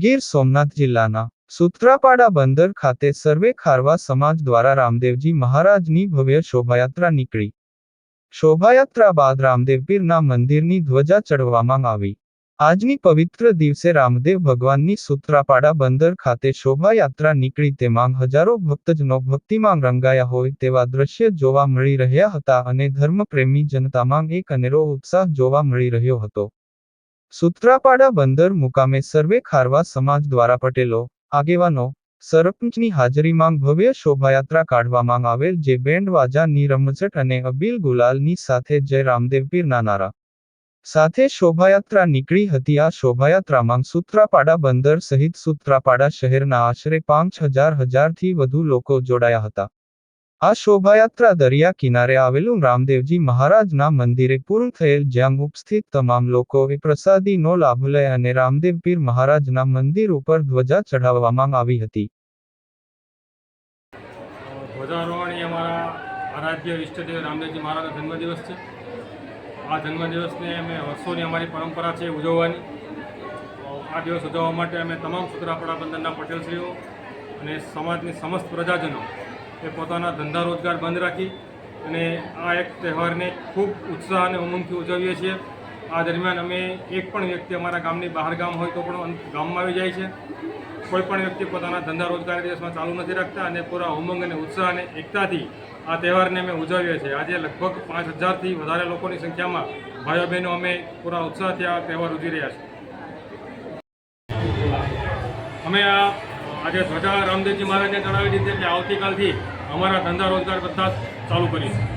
ગીર સોમનાથ જિલ્લાના સુત્રાપાડા બંદર ખાતે સર્વે ખારવા સમાજ દ્વારા રામદેવજી મહારાજની ભવ્ય શોભાયાત્રા નીકળી. શોભાયાત્રા બાદ રામદેવ પીરના મંદિરની ધ્વજા ચડવામાં આવી. આજની પવિત્ર દિવસે રામદેવ ભગવાનની સુત્રાપાડા બંદર ખાતે શોભાયાત્રા નીકળી તેમાં હજારો ભક્તજનો ભક્તિમાં રંગાયા હોય તેવા દ્રશ્ય જોવા મળી રહ્યા હતા અને ધર્મપ્રેમી જનતામાં એક અનેરો ઉત્સાહ જોવા મળી રહ્યો હતો. સુત્રાપાડા બંદર મુકામે સર્વે ખારવા સમાજ દ્વારા પટેલો, આગેવાનો, સરપંચની હાજરીમાં ભવ્ય શોભાયાત્રા કાઢવામાં આવેલ જે બેન્ડ વાજાની રમઝટ અને અબીલ ગુલાલની સાથે જય રામદેવ પીરના નારા. સાથે શોભાયાત્રા નીકળી હતી. આ શોભાયાત્રામાં સુત્રાપાડા બંદર સહિત સુત્રાપાડા શહેરના આશરે પાંચ હજાર હજારથી વધુ લોકો જોડાયા હતા. આ શોભાયાત્રા દરિયા કિનારે આવેલું રામદેવજી મહારાજના મંદિરે પૂર્ણ થયેલ જ્યાં ઉપસ્થિત તમામ લોકોએ પ્રસાદીનો લાભ લઈ અને રામદેવ પીર મહારાજના મંદિર ઉપર ધ્વજા ચઢાવવામાં આવી હતી. ધ્વજારોહણ એ અમારા આરાધ્ય ઈષ્ટદેવ રામદેવજી મહારાજનો જન્મદિવસ છે. આ જન્મદિવસને અમે વર્ષોની અમારી પરંપરા છે ઉજવવાની. આ દિવસ ઉજવવા માટે અમે તમામ સુત્રાપડા બંદરના પટેલશ્રીઓ અને સમાજની સમસ્ત પ્રજાજનો એ પોતાના ધંધા રોજગાર બંધ રાખી અને આ એક તહેવારને ખૂબ ઉત્સાહ અને ઉમંગથી ઉજવીએ છીએ. આ દરમિયાન અમે એક પણ વ્યક્તિ અમારા ગામની બહાર ગામ હોય તો પણ ગામમાં આવી જાય છે. કોઈ પણ વ્યક્તિ પોતાના ધંધા રોજગાર દિવસમાં ચાલુ નથી રાખતા અને પૂરા ઉમંગ અને ઉત્સાહ અને એકતાથી આ તહેવારને અમે ઉજવીએ છીએ. આજે લગભગ પાંચ હજારથી વધારે લોકોની સંખ્યામાં ભાઈઓ બહેનો અમે પૂરા ઉત્સાહથી આ તહેવાર ઉજવી રહ્યા છીએ. અમે આ આજે ધ્વજા રામદેવજી મહારાજને જણાવી દીધી કે આવતીકાલથી અમારા ધંધા રોજગાર બધા ચાલુ કરીશું.